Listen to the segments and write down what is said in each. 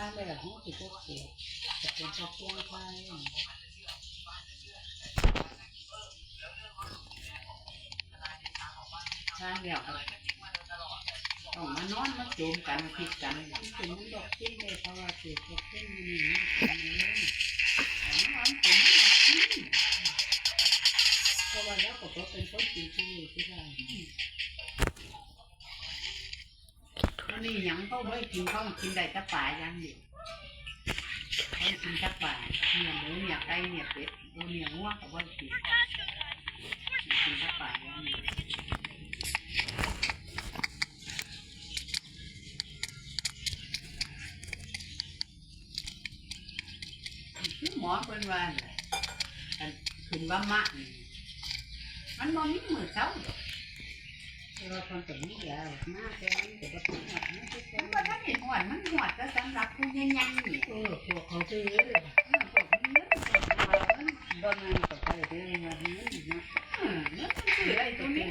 ว่าแล้วเขาสิบ่เสียจะเป็นพวกเพียงไทยทางแล้วก็ต้องมานอนมาโจมกันพิดกันมันเป็นมันดอกจิ้นเลยเพราะว่าเสียพวกเส้นมันนี่มันเลยของมันเป็นดอกจิ้นเพราะว่าแล้วก็เป็นคนกินที่นี่ที่ได้ อั นนี้หยังเขาไม่กินเขากินได้แต่ป่าย่างเดียวเขากินแต่ป่าเนื้อหมูเนื้อไก่เนื้อเป็ดโอ้เนื้องัวเขาไม่กินกินแต่ป่าย่างเดียวคือหมอเป็นว่าน่ะอันขึ้นว่ามะนี่มันบ่มีมือเช้าดอก แต่ว่าคนแต่นี้แล้วมาแต่มันก็บ่ถึงหอดมันทุกคมันนว่าถ้าเห็นหวานมันหวดก็สำหรับผู้ยังยังนี่เออพวกเขาซื้อเลยเออพวกนี้เนื้อบ่แม่นก็ไปเด้อว่านี้นะเออเนื้อมันคืออะไรตัวนี้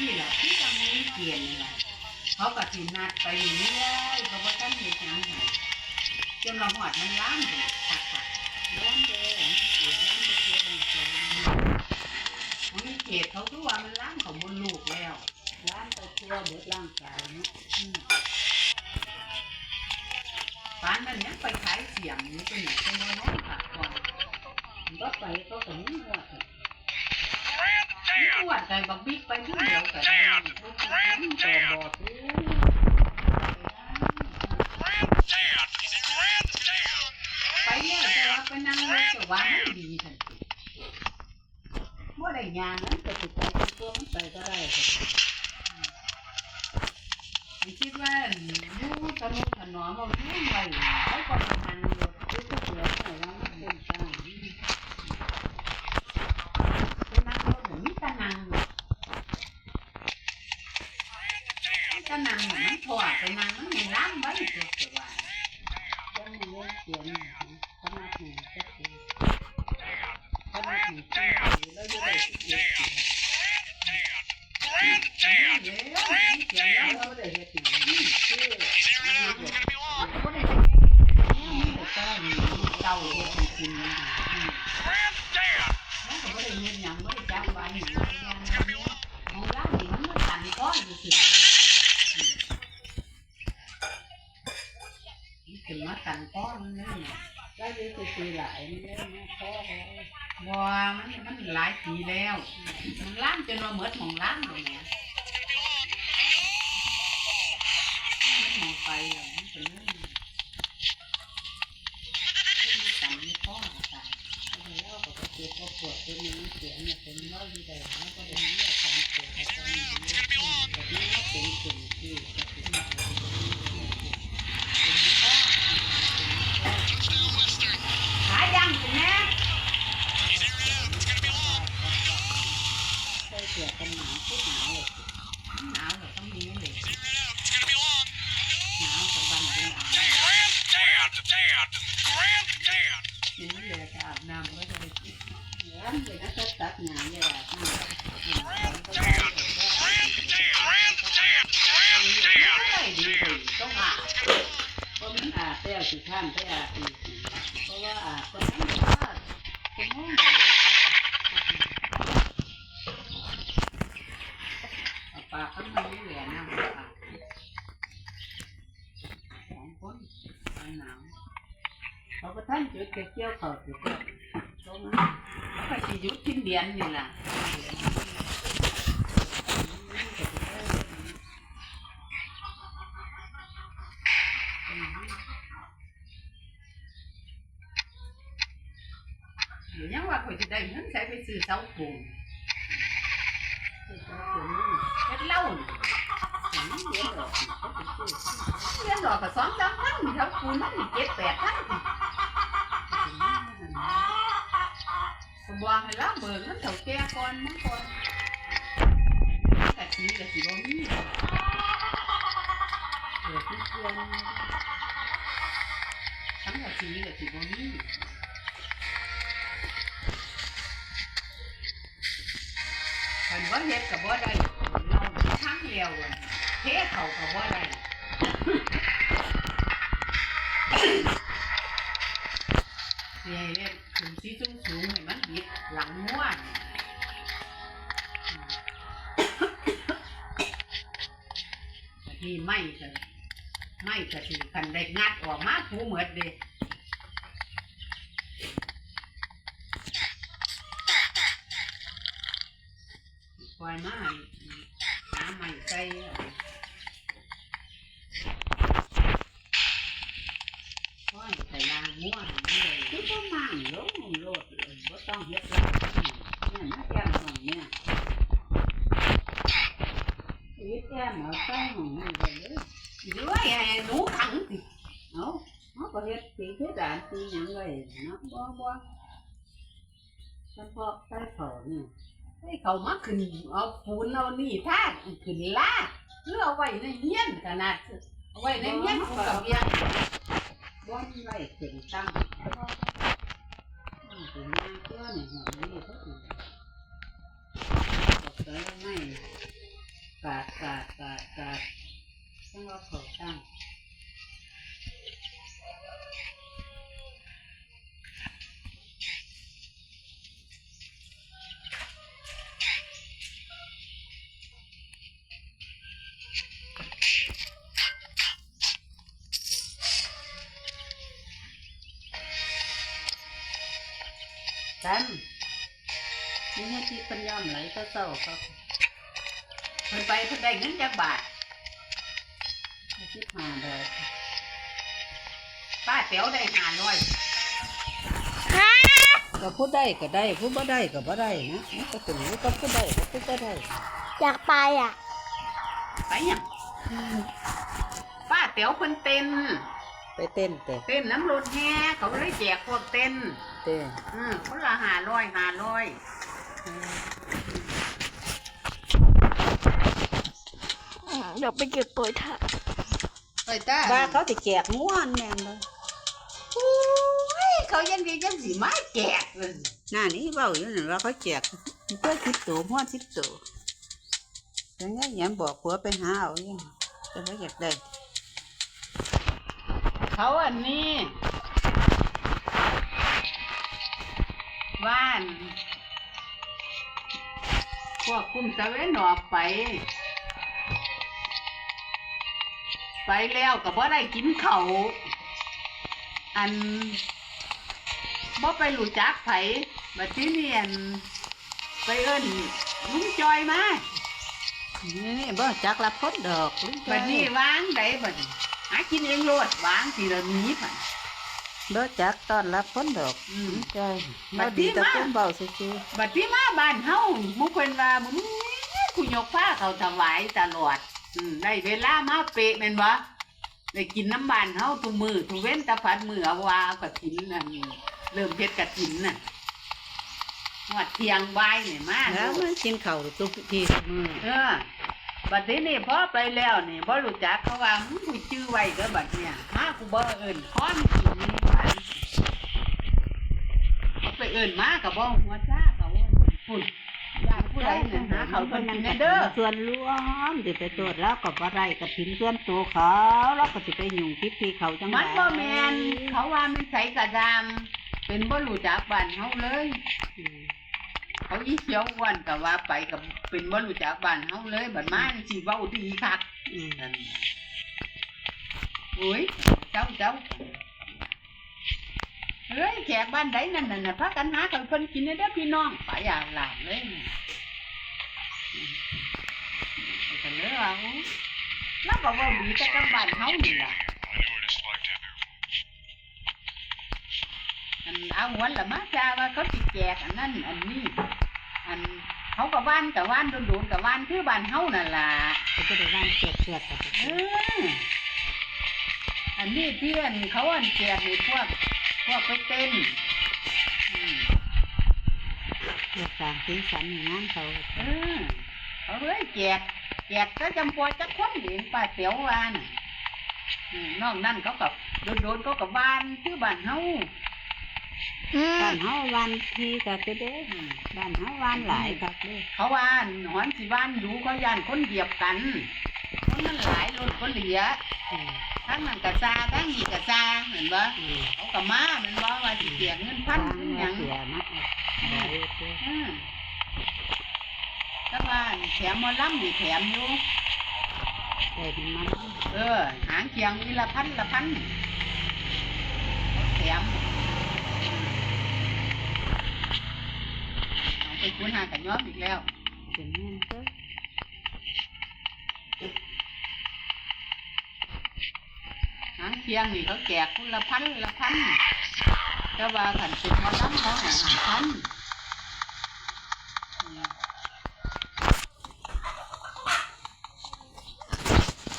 นี่แหละที่จะมีเกียนนี่แหละเขาก็สินัดไปเรื่อยๆเพราะว่าท่านมีทางไหนจนเราหอดมันล้ามอยู่ตักตักมันมีเขตเขาคือว่ามันล้ามของบนลูกแล้วร้านไปทั่วเบิดร่างกายเนาะปานนั้นยังไปขายเสียงนี่เป็นอย่างเป็นน้องผักก่อนบ่ไปก็ก็มีว่า ปวดใจบักบิ๊กไปผู้เดียวก็ได้ทุกคนต่อบ่ทุกไปเนี่ยแต่ว่าไปนั่งรถจะว่ามันดีทันทีบ่อได้ยางนั้นก็สิไปทั่วมันไปก็ได้ครับคิดว่าอยู่สนุกถนอมเอาเรื่องไว้เขาก็ทำงานรถ ทุกคนเดียวให้ว่ามันเป็นตา ไปนั่งรถเหมือนมิตรนังมิตรนังเหมือนมันถอดไปนั่งมันไม่ล้างไว้เจ้าตัวว่า ยังมีเรื่องเขียนขนาดหนึ่งก็คือขนาดหนึ่งที่แล้วจะได้ที่เกียรติ เดี๋ยวเขียนแล้ว เราได้เฮ็ดหยังคือ ก็ได้แต่นี่แต่ก็มีเต่าเฮ็ดให้กินนะแล้วก็บ่ได้เงินหยังบ่ได้จ้างบ้านหยังของร้านนี่มันมันตันก้อนซื่อมันขึ้นมาตันก้อนนึง ได้ยินตีหลายนี่เลยนะพ่อแล้ว บ่มันมันหลายปีแล้ว มันล้านจนว่าเหมือนของล้านเลยเนี่ยมันมองไปแล้วมันเป็นเรื่องเรื่องตันไม่พอตันแล้วก็เกิดก็ปวดเป็นนี้เสียงเนี่ยเป็นร้อยดีได้แล้วก็เป็นเรื่องการปวดอาการนี้แบบนี้ก็เป็นสิ่งที่จะเป็น ขายยังคุณแม่ ใส่เสื้อกันหนาวพูดหนาวเลย หนาวเหรอต้องมีเงินเหล็กหนาวกับบันเป็นอาบน้ำมีเงินเหล็กอาบน้ำก็จะไปกินร้านเลยนะจะตัดหนาเลย ตรงนั้นแล้วก็สิหยุดทิ้นเดียนนี่ล่ะเดี๋ยวยังว่าเขาจะได้เงินใช้ไปซื้อเสาปูนเฮ็ดเหล้านี่เรียนดอกก็สองสามพันแถวคูณมันนี่เจ็ดแปดพันก็บอกให้เราเบิกเงินเฒ่าแก่ก่อนมาก่อนแต่ทีก็สิบ่มีเบิกทุกเดือนทั้งกะทีก็สิบ่มีคันบ่เฮ็ดก็บ่ได้เราทั้งเดียวอะเทเขาก็บ่ได้ เสียเนี่ยถึงที่สูงสูงๆให้มันบิด หลังม้วนที่ไม่ก็ไม่ก็ถือคันได้งัดออกมาถูเหมือดเด็ล่อยมาให้หาไม่ใส่ปล่อยใส่ลางม้วนนี่เลย คือก็มั่งลงโลดเลยบ่ต้องเฮ็ดหลายเนี่ยมาแก้มของเนี่ยชีวิตแก้มเอาใส่หม้องนี่ไปเลย ด้วยไอ้หนูขังสิ เอาเอาก็เฮ็ดสี คือด่านสีหยังไว้เนาะบ่บ่เฉพาะใส่เผาเนี่ยให้เขามาขึ้นเอาปูนเอานี่ท่าขึ้นลาดหรือเอาไว้ในเฮียนขนาดเอาไว้ในเฮียนของกับเบียงบ่มีไว้เต็งตั้งมันเป็นงาเพื่อนี่หอนี่เพิ่นบอกเลยไม่กาดกาดกาดกาดต้องว่าเขาตั้ง กันนี่ให้ที่ปัญญอมไหลก็เศร้าเขาเพิ่นไปเพิ่นได้เงินจากบาทให้ที่หาเลยป้าเต๋วได้ห้าร้อยก็ผู้ได้ก็ได้ผู้บ่ได้ก็บ่ได้นะมันก็ถึงก็ผู้ได้ก็ผู้บ่ได้ อยากไปอะ ไปหยังป้าเต๋วเพิ่นเต้น ไปเต้นแต่เต้นน้ำรถแห่เขาเลยแจกพวกเต้นเต้อืมคนละห้าร้อยห้าร้อยเดี๋ยวไปเก็บปุ๋ยถ่าไปจ้าว่าเขาสิแจกม่วนแม่นบ่โอ้ยเขายังดียังสิมาแจกเลยหน้านี้เว้าอยู่นั่นว่าเขาแจกเพื่อคิดตัวม่วนคิดตัวแต่เงี้ยยังบอกผัวไปหาเอาอยู่แต่ว่าอยากได้ เขาอันนี้ว่าน พวกคุมตะเวนออกไป ไปแล้วก็บ่ได้กินเขาวอันบ่ไปรู้จักไผบัดที่นี่อันไปเอิ้นลุงจอยมานี่นี่บ่จักรับคนดอกลุงจ้บัอยดนี้วางได้บัดนี้หากินเองโลดวางสิละหนี้ผันบ่จักต้อนรับคนดอกอืม ใช่บัเราดนี้ดีแต่มาคนเบาซื่อบัดที่มาบ้านเฮาหมุเพิ่นว่ามึงกูยกผ้าเขาถวายตลอดอืมได้เวลามาเป๊ะแม่นบ่ได้กินน้ำบานเฮาทุกมือทุกเว้นแตะพัดมือเอาว่าเอากฐินนั่นเริ่มเฮ็ดกฐินน่ะหอดเที่ยงบ่ายนี่มาๆแล้วมันกินข้าวทุกทีทุกมื้อเออ บัดนี้นี่พอไปแล้วนี่บ่รู้จักเขาว่ามึงกูชื่อไว้เด้อบัดเนี่ยหากูบ่เอิ้นค้อนกินนี่ว่าเอาไปเอิ้นมาก็บ่หัวซ่าก็ว่าพุ่นญาติผู้ใดเนี่ยหาเขาเพิ่นกินแน่เด้อส่วนรวมสิไปตรวจแล้วก็บ่ได้กับถินส่วนตัวเขาแล้วก็สิไปยุ่งคิดที่เขาจังมันบ่แม่นเขาว่ามันใสกระดามเป็นบ่รู้จักบ้านเฮาเลยอืม เขาอีเขียวอ้วนก็ว่าไปกับเป็นบ่รู้จักบ้านเฮาเลยบัดมานี่สิเว้าดีคักอืมนั่นโอ้ยเจ้าเจ้าเฮ้ยแขกบ้านใดนั่นน่ะนะพักกันหากันคนกินเด้อพี่น้องไปอย่างหลานเลยกันเลยว่าโอ้แล้วก็เว่าดีแต่กับบ้านเฮานี่ล่ะ อันเอาวันละมาจาว่าเขาสิแจกอันนั้นอันนี้ อันเขากับว่านกับว่านโดนๆกับว่านคือบ้านเฮานั่นล่ะก็จะได้ว่านเสียดเสียดกับเอออันนี้เพื่อนเขาอันแจกนี่พวกพวกไปเต้นอืมเรื่องการสีสันงานเขาเออเขาเลยแจกแจกก็จำปอยจะคนเองป้าเตียววานอืมนอกนั้นเขากับโดนๆเขากับบ้านคือบ้านเฮาอืม บ้านเฮาวันทีกับเด้อืมบ้านเฮาวันหลายครับเด้เขาว่านหอนสิว่านดูเขาย่านคนเหยียบกันคนนั้นหลายรถคนเหลียอืมทั้งนั้นกะซาทั้งนี้กะซาเห็นปะอืมเขากะมาแมันว่าว่าสิเสียเงินพันเป็นหยังเสียนะได้เด้ออืมถ้าว่าแถมหมอลำนี่แถมอยู่ได้มันเออ หางเคียงอีละพันละพันแถม เอาไปคุณหากันยอมอีกแล้วเป็นเงินเด้อหางเคียงนี่เขาแจกคนละพันละพันแต่ว่าขันเป็นหมอลำเขาหาหาพันอืม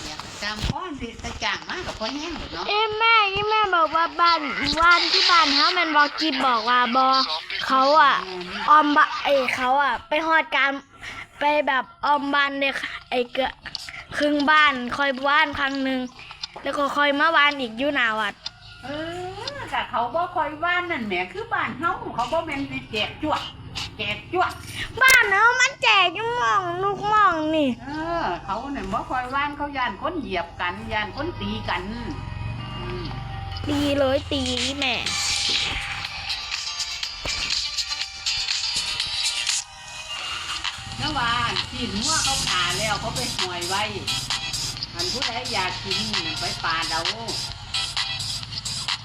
อยากจำพ่อสิตะจ่างมากกับพ่อแห้งหรอกเนาะเอ้แม่ยี่แม่บอกว่าบ้านว่านที่บ้านเฮาแมันบอกกีบอกว่าบอ เขาอะ ออมบะไอเขาอะ ไปฮอดการไปแบบออมบ้านเนี่ยไอเกือครึ่งบ้านคอยบ้านครั้งหนึ่งแล้วก็คอยมาบ้านอีกอยู่หนาวัด เออแต่เขาบ่คอยว่านนั่นแหมคือบ้านเฮาเขาบ่แม่นสิแจกจวดแจกจวดบ้านเฮามันแจกอยุ่หมองลูกหมองนี่ เออ เขาเนี่ยบ่คอยว่านเขาย่านคนเหยียบกันย่านคนตีกันอืมตีเลยตีแม่ แล้วว่ากินหัวเขาผ่าแล้วเขาไปห่อยไว้อันผู้ใดอยากกินไปปาดเอา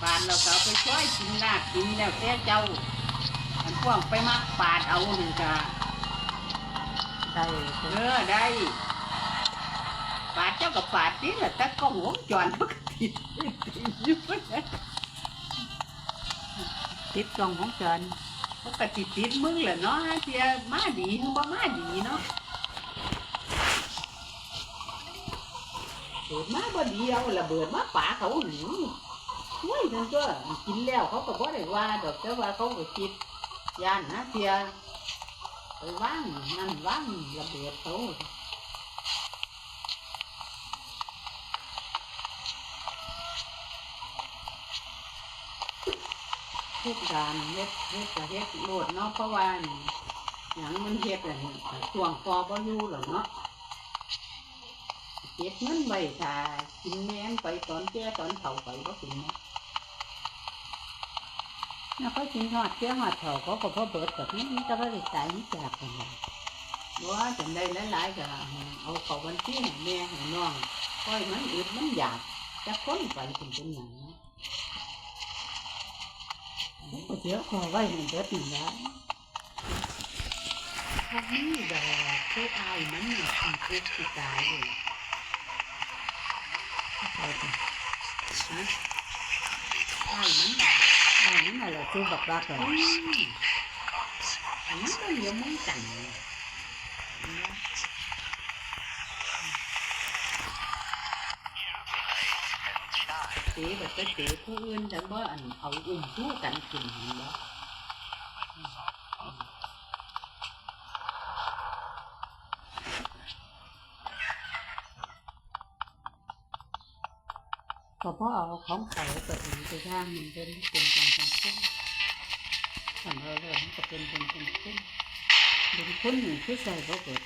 ปาดเราก็เอาไปช่วยกินลาบกินแล้วแต่เจ้า อันพวกไปมักปาดเอาหนึ่งกะได้เน้อได้ปาดเจ้ากับปาดนี่แหละแต่กล้องวงจรปกติดอยู่นะติดกล่องของจ อนปกติดติดมึงแหละเนาะเทียมาดีมึงบ่มาดีเนาะเบิดมาบ่ดีเอาละเบิดมาป่าเขาหนิช่วยนั่นก็กินแล้วเขาก็บ่ได้ว่าดอกแต่ว่าเขาก็คิดย่านนะเทียไปว่างนั่นว่างระเบิดเขา เฮ็ดการเฮ็ดเฮ็ดก็เฮ็ดโลดเนาะเพราะว่าหยังมันเฮ็ดอะช่วงพอบ่อยู่หรอกเนาะเก็บเงินไว้ถ้ากินแม่นไปตอนแก่ตอนเฒ่าไปบ่กินเนาะแล้วเขากินหอดแก่หอดเฒ่าเขาก็บ่เบิดกับนี้มันก็บ่ได้ตายนี่จากกันเลยว่าจังได้หลายๆก็เอาเข้าบัญชีให้แม่ให้น้องปล่อยมันอึดมันอยากจะคนไปเป็นเป็นหยังเนาะก็เสียคอไว้ในเด็ ดนี่นะพวกนี้ดอกผู้อายมันน่ะมันทุกข์ที่ตายเลยเอาไเต๋แบบจะเต๋ผู้อื่นแต่ว่าอันเอาอุ้มสู้กันกินเห็นบ่ก็เพราะเอาของเขาแบบนี้ไปย่างมันเป็นเป็นเป็นเป็นเส้นทำเราเลยมันก็เป็นเป็นเป็นเส้นเป็นคนหนึ่งที่ใส่บ่เกิด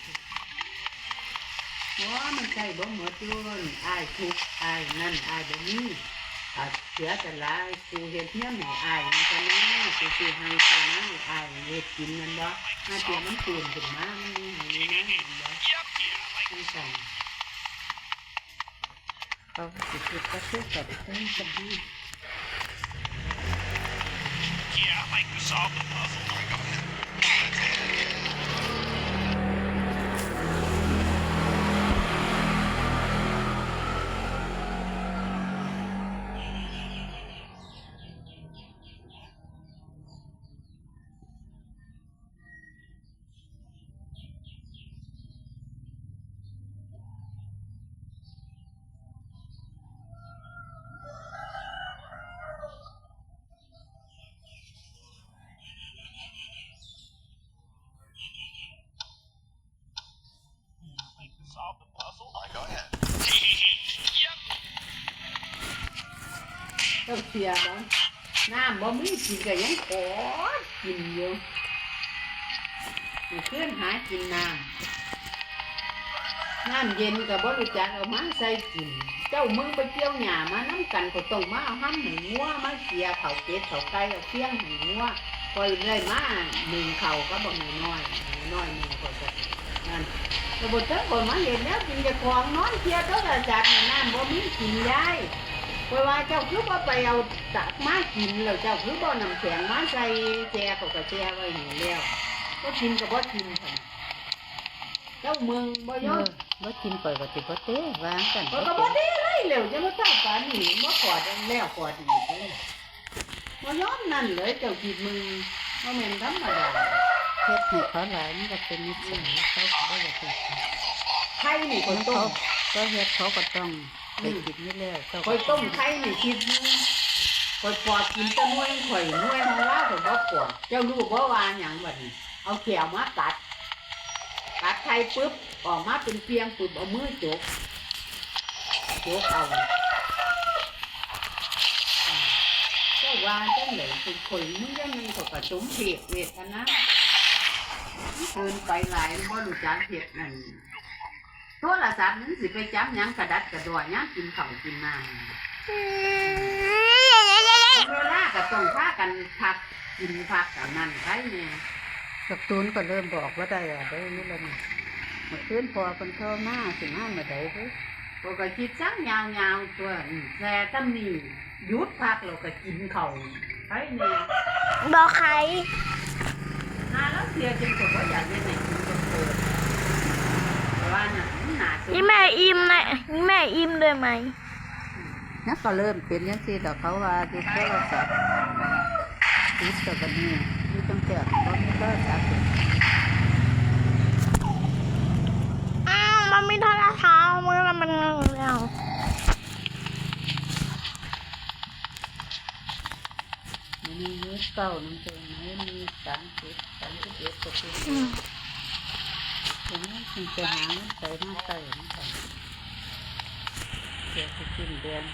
ว่ามันใจบ่หมดจุนอายทุกอายนั่นอายบ่มี อาเสียแต่ลายกูเห็นเฮียนให้อายมันก็นะกูสิให้กูนะอายเฮ็ดกินมันบ่มาเตียมันตื่นถึงมามันมีให้นี่นะนั่นบ่จังซั่เขาสิคิดก็คือกับเป็นกับดี Yeah, I like to solve the puzzle. จ้าเสียบ่น้ำบ่มีกินก็ยังขอกินอยู่มันขึ้นหากินน้ำน้ำเย็นก็บ่รู้จักเอามาใส่กิน เจ้ามึงไปเกี่ยวหญ้ามาน้ำกันก็ต้องมาเอาห้ำให้งัวมาเสียเขาเป็ดเขาไก่เอาเฟี้ยงให้งัวคอยเลยมาหนึ่งเขาก็บอกน้อยน้อยหนึ่งก็จะนั่นแต่บทเจ้าคนมาเห็นแล้วกินจะของนอนเทียตัวละจัดน้ำบ่มีกินยาย ราะว่าเจ้าคือบ่ไปเอาตักมากินแล้วเจ้าคือบ่นำแข็งมาใส่แจเขาก็แจไว้ให้แล้วก็กินก็บ่กินคั่นเจ้าเมืองบ่ยเอออมบ่กินปล่อยก็สิบ่เต้วางกันเขาก็บ่ได้เลยแล้วจะมาตั้งปานนี้บ่กอดแล้วกอดอีกเลยบ่ยอมนั่นเลยเจ้ากินมึงบ่แม่นธรรมดาเฮ็ดให้เขาหลายมันก็เป็นนิสัยเขาก็บ่อยากให้ไข่นี่คคนนต้เขามก็เฮ็ดเขาก็ต้อง ไปกินนี่แล้วเขาข่อยต้มไข่นี่คิดนึงข่อยปอดกินตะนวยข่อยนวยของเราข่อยบ่ปอดเจ้ารู้บ่ว่าหยังบัดนี้เอาแขวมาตัดตัดไข่ปึ๊บออกมาเป็นเพียงปึ๊บเอามือจกจกเอาเจ้าว่าจังไหนเป็นข่อยมึงยังมีข่อยกระสมเพศเวทนะเกินไปหลายบ่รู้จักเฮ็ดนั่น โทรศัพท์นั้นสิไปจับหยังกระดัดกระดอยหยังกินข้าวกินน้ำเวลาก็ต้องพากันพักกินพักกันนั่นใช่เนี่ยกับตูนก็เริ่มบอกว่าได้อะได้นี่แล้วนี่เมื่อคืนพอคนเข้ามาสิมาเมื่อใดเด้อปกติจังยาวๆตัวอืมแต่ตั้มนี่หยุดพักเราก็กินเขาวใช่เนี่ยบอกใคร หาแล้วเสียจนกว่าอยากเล่นไหนกินจนเปิดแต่ ว่าน่ะมันหนาสุดนี่แม่อิ่มนะนี่แม่อิ่มด้วยไหมนักก็เริ่มเป็นยังซี่ดอกเขาว่าดูโทรศัพท์ติดกับกันนี่มีตั้งแต่บ่มีโทรศัพท์อ้าวมันไม่ทอดเท้ามือมันแล้วมันมียืดเก้านั่นเองมันมีสามสิบสามสิบเอ็ดก็คื ออืมถึงมันจะหางใส่มาใส่มันกันเดี๋ยวจะกินเดือน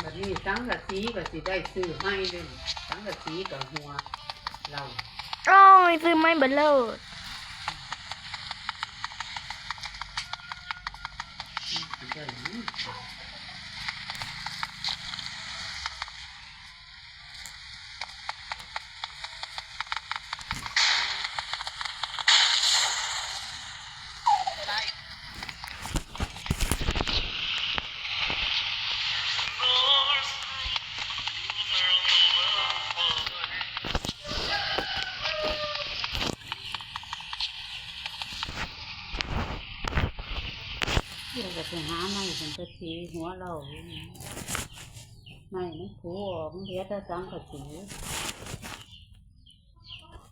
แบบนี้สังกะสีก็สิได้ซื้อไม่เลยสังกะสีกับหัวเราโอ้ยซื้อไม่เบลลอ ที่หัวเราไม่นี่ไม้มันผูออกมันเดียดแต่สังกะสี